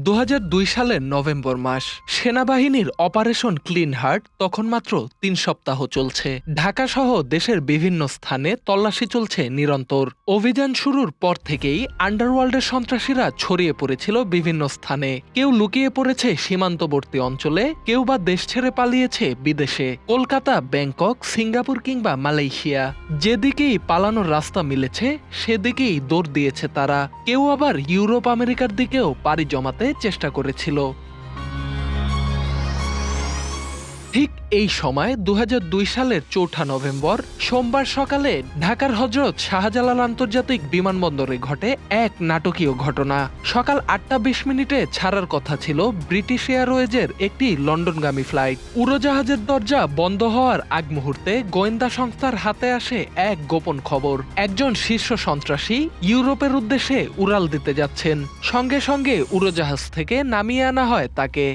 দু হাজার দুই সালের নভেম্বর মাস, সেনাবাহিনীর অপারেশন ক্লিন হার্ট তখন মাত্র তিন সপ্তাহ চলছে। ঢাকা সহ দেশের বিভিন্ন স্থানে তল্লাশি চলছে নিরন্তর। অভিযান শুরুর পর থেকেই আন্ডারওয়ার্ল্ডের সন্ত্রাসীরা ছড়িয়ে পড়েছিল বিভিন্ন স্থানে। কেউ লুকিয়ে পড়েছে সীমান্তবর্তী অঞ্চলে, কেউ বা দেশ ছেড়ে পালিয়েছে বিদেশে। কলকাতা, ব্যাংকক, সিঙ্গাপুর কিংবা মালয়েশিয়া। যেদিকেই পালানোর রাস্তা মিলেছে, সেদিকেই দৌড় দিয়েছে তারা। কেউ আবার ইউরোপ আমেরিকার দিকেও পাড়ি জমাতে চেষ্টা করেছিল। ঠিক এই সময় দু হাজার দুই সালের চৌঠা নভেম্বর, সোমবার সকালে ঢাকার হজরত শাহজালাল আন্তর্জাতিক বিমানবন্দরে ঘটে এক নাটকীয় ঘটনা। সকাল আটটা বিশ মিনিটে ছাড়ার কথা ছিল ব্রিটিশ এয়ারওয়েজের একটি লন্ডনগামী ফ্লাইট। উড়োজাহাজের দরজা বন্ধ হওয়ার আগ মুহূর্তে গোয়েন্দা সংস্থার হাতে আসে এক গোপন খবর। একজন শীর্ষ সন্ত্রাসী ইউরোপের উদ্দেশ্যে উড়াল দিতে যাচ্ছেন। সঙ্গে সঙ্গে উড়োজাহাজ থেকে নামিয়ে আনা হয় তাকে।